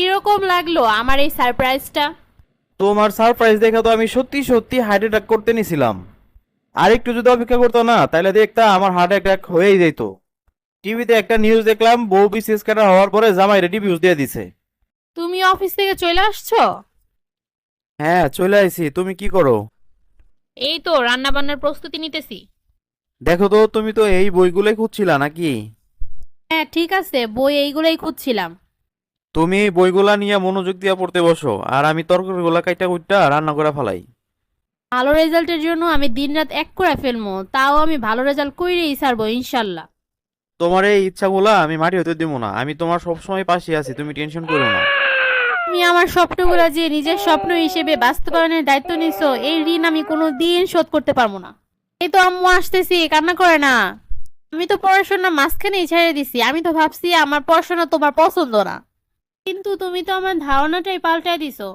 কীরকম লাগল আমার এই সারপ্রাইজটা? তোমার সারপ্রাইজ দেখে তো আমি সত্যি সত্যি হার্ট অ্যাটাক করতে নিছিলাম। আর একটু যদি অপেক্ষা করতো না তাহলে দেখতা আমার হার্ট অ্যাটাক হয়েই যেত। টিভিতে একটা নিউজ দেখলাম বউ বিসিএস কাটা হওয়ার পরে জামাই রেডি ভিউজ দিয়ে দিছে। তুমি অফিস থেকে চলে আসছো? হ্যাঁ চলে আইছি। তুমি কি করো? এই তো রান্না বান্নার প্রস্তুতি নিতেছি। দেখো তো তুমি তো এই বইগুলোই খুঁজছিলা নাকি? হ্যাঁ ঠিক আছে। বই এইগুলোই খুঁজছিলাম। তুমি বইগুলা নিয়ে মনোযোগ দিয়ে পড়তে বসো আর আমি তরকারিগুলা কাইটা কুইটা রান্না করে ফেলাই। ভালো রেজাল্টের জন্য আমি দিনরাত এক করে ফেলব তাও আমি ভালো রেজাল্ট কইরেই ছাড়বো ইনশাল্লাহ। তোমার এই ইচ্ছাগুলা আমি মাটি হতে দিব না আমি তোমার সবসময় পাশে আছি তুমি টেনশন করো না। তুমি আমার স্বপ্নগুলো যে নিজের স্বপ্ন হিসেবে বাস্তবায়নের দায়িত্ব নিছো এই ঋণ আমি কোনো দিন শোধ করতে পারব না। এই তো আম্মু আসতেছি কান্না করে না। আমি তো পড়াশোনা মাঝখানেই ছেড়ে দিছি আমি তো ভাবছি আমার পড়াশোনা তোমার পছন্দ না। কিন্তু তুমি তো আমার ধারণাটাই পাল্টাই দিছো।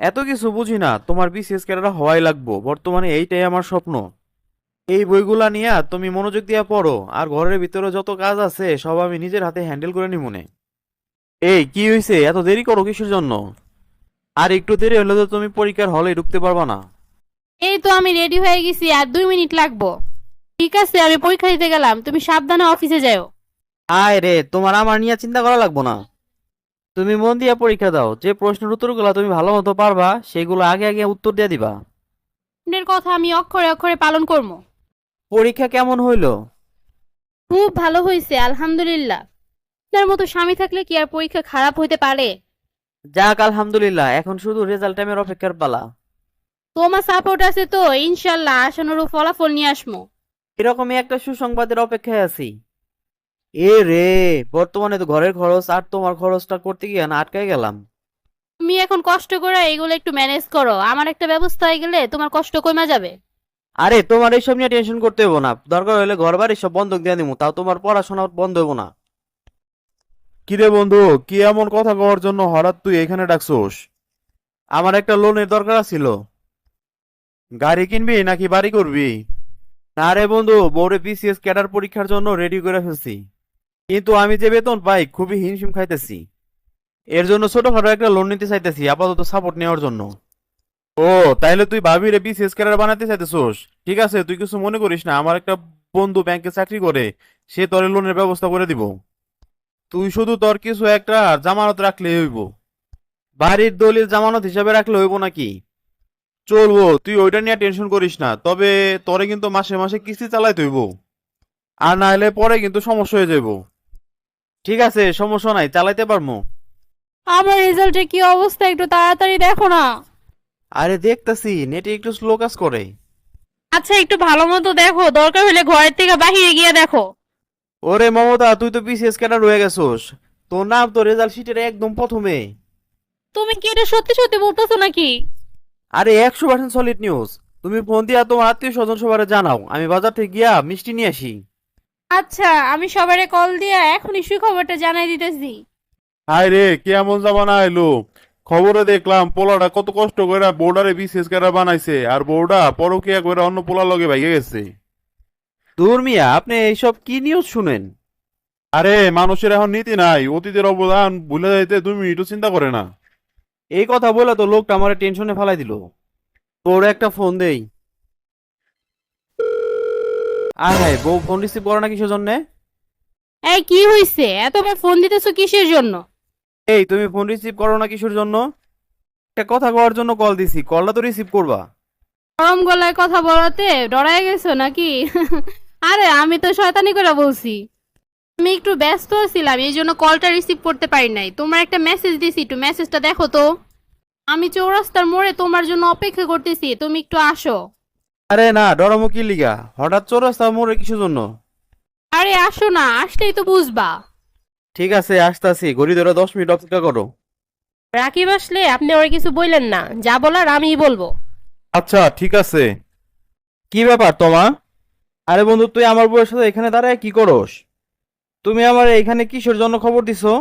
এত কিছু বুঝি না তোমার বিসিএস ক্যাডার হওয়াই লাগবো। বর্তমানে এইটাই আমার স্বপ্ন। এই বইগুলা নিয়ে তুমি মনোযোগ দিয়ে পড়ো আর ঘরের ভিতরে যত কাজ আছে সব আমি নিজের হাতে হ্যান্ডেল করে নি। মনে এই কি হয়েছে এত দেরি করো কিসের জন্য? আর একটু দেরি হলে তো তুমি পরীক্ষার হলে ঢুকতে পারবা না। এই তো আমি রেডি হয়ে গেছি আর দুই মিনিট লাগবো। ঠিক আছে আমি পরীক্ষা দিতে গেলাম। তুমি সাবধানে অফিসে যাও। আয় রে তোমার আমার নিয়ে চিন্তা করা লাগবো না। তুমি মন দিয়ে পরীক্ষা দাও। যে প্রশ্নের উত্তরগুলো তুমি ভালো মতো পারবা সেগুলো আগে আগে উত্তর দিয়ে দিবা। আপনার কথা আমি অক্ষরে অক্ষরে পালন করব। পরীক্ষা কেমন হইল? খুব ভালো হয়েছে আলহামদুলিল্লাহ। আপনার মতো স্বামী থাকলে কি আর পরীক্ষা খারাপ হইতে পারে? যাক আলহামদুলিল্লাহ এখন শুধু রেজাল্ট টাইমের অপেক্ষার পালা। তোমার সাপোর্ট আছে তো ইনশাল্লাহ আশানুরূপ ফলাফল নিয়ে আসমো। এরকমই একটা সুসংবাদের অপেক্ষায় আছি। এ রে বর্তমানে তো ঘরের খরচ আর তোমার খরচটা করতে গিয়ে না আটকায় গেলাম। তুমি এখন কষ্ট করে এগুলো একটু ম্যানেজ করো। আমার একটা ব্যবস্থা হয়ে গেলে তোমার কষ্ট কমে যাবে। আরে তোমার এইসব নিয়ে টেনশন করতে হব না। দরকার হলে ঘর বাড়ি সব বন্ধক দিয়ে দিব তাও তোমার পড়াশোনা বন্ধ হব না। কিরে বন্ধু কি এমন কথা কওয়ার জন্য হঠাৎ তুই এখানে ডাকছোস? আমার একটা লোনের দরকার ছিল গাড়ি কিনবি নাকি বাড়ি করবি? না রে বন্ধু বোর্ডে বিসিএস ক্যাডার পরীক্ষার জন্য রেডি করে ফেলছি। কিন্তু আমি যে বেতন পাই, খুবই হিমশিম খাইতেছি। এর জন্য ছোটখাটো একটা লোন নিতে চাইতেছি, আপাতত সাপোর্ট নেওয়ার জন্য। ও, তাইলে তুই ভাবি রে বিসিএস ক্যাডার বানাতে চাইতেছোস? ঠিক আছে, তুই কিছু মনে করিস না, আমার একটা বন্ধু ব্যাংকে চাকরি করে, সে তোর লোনের ব্যবস্থা করে দিব। তুই শুধু তোর কিছু একটা জামানত রাখলে হইব। বাড়ির দলিল জামানত হিসাবে রাখলে হইব নাকি? চলবো তুই ওইটা নিয়ে টেনশন করিস না, তবে তোরে কিন্তু মাসে মাসে কিস্তি চালাইতে হইব। আর না হলে পরে কিন্তু সমস্যা হয়ে যাইব। ঠিক আছে সমস্যা নাই চালাইতে পারব আমার রেজাল্টের কি অবস্থা একটু তাড়াতাড়ি দেখো না। আরে দেখতাছি নেটে একটু স্লো কাজ করে। আচ্ছা একটু ভালো মতো দেখো দরকার হলে ঘরের থেকে বাহিরে গিয়ে দেখো। ওরে মমতা তুই তো বিসিএস ক্যাডার রয়ে গেছোস। তোর নাম তো রেজাল্ট শিটের একদম প্রথমে। তুমি কি এটা সত্যি সত্যি বলতেছো নাকি? আরে একশো পার্সেন্ট সলিড নিউজ তুমি ফোন দিয়া তোমার আত্মীয় স্বজন সবার জানাও আমি বাজার থেকে গিয়া মিষ্টি নিয়ে আসি। আচ্ছা আমি সবারে কল দিয়ে এখনই সুখবরটা জানাই দিতেছি। হায় রে কে এমন জামানা এলো? খবরে দেখলাম পোলাটা কত কষ্ট করে বোর্ডারে বিশেষ করে বানাইছে আর বোর্ডা পরকিয়া করে অন্য পোলার লগে ভাইগে গেছে। দূর মিয়া আপনি এইসব কি নিউজ শুনেন? আরে মানুষের এখন নীতি নাই অতীতের অবদান ভুলে যাইতে দুই মিনিটও চিন্তা করে না। এই কথা বলে তো লোকটা আমার টেনশনে ফেলাই দিল। তোর একটা ফোন দেই। আয় হায় বউ ফোন রিসিভ করে না কিসের জন্যে? এই কি হইছে? এতবার ফোন দিতেছো কিসের জন্য? এই তুমি ফোন রিসিভ করো না কিসের জন্য? একটা কথা কওয়ার জন্য কল দিছি কলটা তো রিসিভ করবা। গরম গলায় কথা বলাতে ডরায় গেছো নাকি? আরে আমি তো শয়তানি করে বলছি। আমি একটু ব্যস্ত ছিলাম এই জন্য কলটা রিসিভ করতে পারি নাই। তোমার একটা মেসেজ দিছি একটু মেসেজটা দেখো তো। আমি চৌরাস্তার মোড়ে তোমার জন্য অপেক্ষা করতেছি তুমি একটু আসো। আরে না ডরামো কি লিগা। হঠাৎ চোরাস্তা মোড়ে কিসের জন্য? আরে আসো না আসলেই তো বুঝবা। ঠিক আছে আসতাছি। ঘড়ি ধরে দশ মিনিট অপেক্ষা করো। রাকিব আসলে আপনি ওর কিছু বললেন না। যা বলার আমিই বলব। আচ্ছা ঠিক আছে। কি ব্যাপার তোমা? আরে বন্ধু তুই আমার বউয়ের সাথে এখানে দাঁড়ায় কি করস? তুমি আমার এখানে কিসের জন্য খবর দিছো?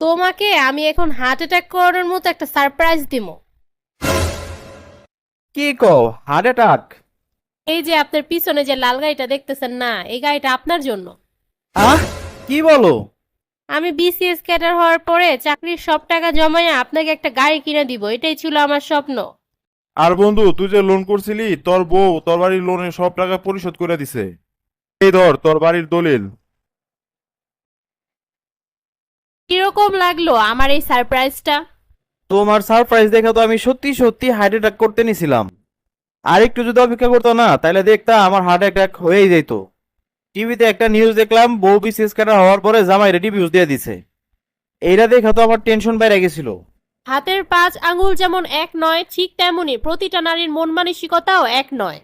তোমাকে আমি এখন হার্ট অ্যাটাক করার মতো একটা সারপ্রাইজ দিব কি কও? হার্ট অ্যাটাক এই যে আপনার পিছনে যে লাল গাড়িটা দেখতেছেন না এই গাড়িটা আপনার জন্য। আহ? কি বলো? আমি বিসিএস ক্যাডার হওয়ার পরে চাকরির সব টাকা জমায়ে আপনাকে একটা গাড়ি কিনে দিব এটাই ছিল আমার স্বপ্ন। আর বন্ধু তুই যে লোন করছিলি তোর বউ তোর বাড়ির লোনের সব টাকা পরিশোধ করে দিছে। এই ধর তোর বাড়ির দলিল। কীরকম লাগল আমার এই সারপ্রাইজটা তোমার সারপ্রাইজ দেখে তো আমি সত্যি সত্যি হার্ট অ্যাটাক করতে নিছিলাম। আর একটু যদি অপেক্ষা করতো না, তাহলে দেখতা আমার হার্ট অ্যাটাক হয়েই যেত। টিভিতে একটা নিউজ দেখলাম, বউ বিসিএস ক্যাডার হওয়ার পরে জামাই রেডি ভিউজ দিয়ে দিছে। এইটা দেখে তো আমার টেনশন বাইরে গেছিল। হাতের পাঁচ আঙুল যেমন এক নয়, ঠিক তেমনি প্রতিটা নারীর মন মানসিকতাও এক নয়।